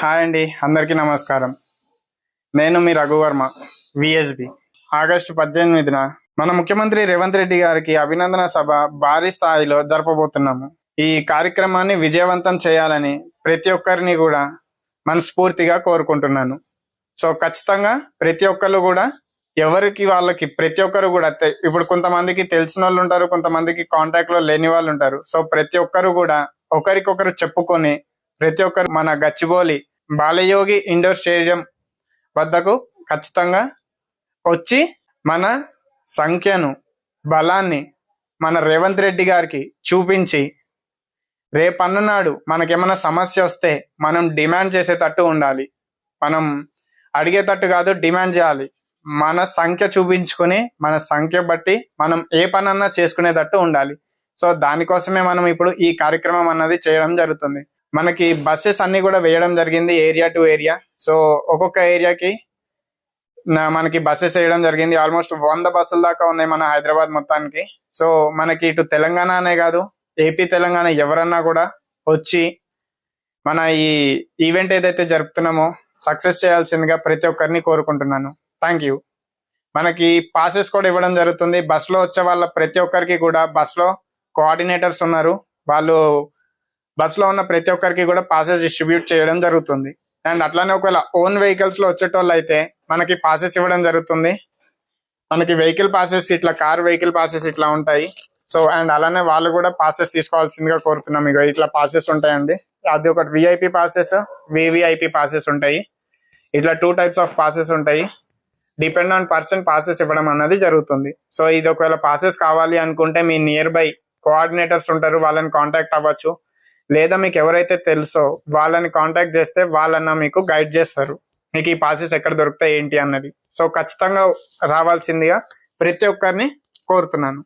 Hi అండి అందరికీ నమస్కారం. నేను మీ రఘువర్మ విఎస్బి ఆగస్టు పద్దెనిమిదిన మన ముఖ్యమంత్రి రేవంత్ రెడ్డి గారికి అభినందన సభ భారీ స్థాయిలో జరపబోతున్నాము. ఈ కార్యక్రమాన్ని విజయవంతం చేయాలని ప్రతి ఒక్కరిని కూడా మనస్ఫూర్తిగా కోరుకుంటున్నాను. సో ఖచ్చితంగా ప్రతి ఒక్కరు కూడా ఎవరికి వాళ్ళకి ప్రతి ఒక్కరు కూడా ఇప్పుడు కొంతమందికి తెలిసిన వాళ్ళు ఉంటారు కొంతమందికి కాంటాక్ట్లో లేని వాళ్ళు ఉంటారు. సో ప్రతి ఒక్కరు కూడా ఒకరికొకరు చెప్పుకొని ప్రతి ఒక్కరు మన గచ్చిబోలి బాలయోగి ఇండోర్ స్టేడియం వద్దకు ఖచ్చితంగా వచ్చి మన సంఖ్యను బలాన్ని మన రేవంత్ రెడ్డి గారికి చూపించి రేపన్ననాడు మనకేమైనా సమస్య వస్తే మనం డిమాండ్ చేసేటట్టు ఉండాలి. మనం అడిగేటట్టు కాదు డిమాండ్ చేయాలి. మన సంఖ్య చూపించుకొని మన సంఖ్య బట్టి మనం ఏ పనన్నా చేసుకునేటట్టు ఉండాలి. సో దానికోసమే మనం ఇప్పుడు ఈ కార్యక్రమం అన్నది చేయడం జరుగుతుంది. మనకి బస్సెస్ అన్ని కూడా వేయడం జరిగింది ఏరియా టు ఏరియా సో ఒక్కొక్క ఏరియాకి మనకి బస్సెస్ వేయడం జరిగింది. ఆల్మోస్ట్ వంద బస్సుల దాకా ఉన్నాయి మన హైదరాబాద్ మొత్తానికి. సో మనకి ఇటు తెలంగాణ అనే కాదు ఏపీ తెలంగాణ ఎవరన్నా కూడా వచ్చి మన ఈ ఈవెంట్ ఏదైతే జరుపుతున్నామో సక్సెస్ చేయాల్సిందిగా ప్రతి ఒక్కరిని కోరుకుంటున్నాను. థ్యాంక్ యూ మనకి పాసెస్ కూడా ఇవ్వడం జరుగుతుంది. బస్సులో లో వచ్చే వాళ్ళ ప్రతి ఒక్కరికి కూడా బస్సులో లో కోఆర్డినేటర్స్ ఉన్నారు. వాళ్ళు బస్లో ఉన్న ప్రతి ఒక్కరికి కూడా పాసెస్ డిస్ట్రిబ్యూట్ చేయడం జరుగుతుంది. అండ్ అట్లానే ఒకవేళ ఓన్ వెహికల్స్లో వచ్చేటోళ్ళు అయితే మనకి పాసెస్ ఇవ్వడం జరుగుతుంది. మనకి వెహికల్ పాసెస్ ఇట్లా కార్ వెహికల్ పాసెస్ ఇట్లా ఉంటాయి. సో అండ్ అలానే వాళ్ళు కూడా పాసెస్ తీసుకోవాల్సిందిగా కోరుతున్నాం. ఇక ఇట్లా పాసెస్ ఉంటాయండి. అది ఒకటి విఐపి పాసెస్ వివిఐపి పాసెస్ ఉంటాయి. ఇట్లా టూ టైప్స్ ఆఫ్ పాసెస్ ఉంటాయి. డిపెండ్ ఆన్ పర్సన్ పాసెస్ ఇవ్వడం అన్నది జరుగుతుంది. సో ఇది ఒకవేళ పాసెస్ కావాలి అనుకుంటే మీ నియర్ బై కోఆర్డినేటర్స్ ఉంటారు. వాళ్ళని కాంటాక్ట్ అవ్వచ్చు. లేదా మీకు ఎవరైతే తెలుసో వాళ్ళని కాంటాక్ట్ చేస్తే వాళ్ళన్న మీకు గైడ్ చేస్తారు. మీకు ఈ పాసెస్ ఎక్కడ దొరుకుతాయి ఏంటి అన్నది. సో ఖచ్చితంగా రావాల్సిందిగా ప్రతి ఒక్కరిని కోరుతున్నాను.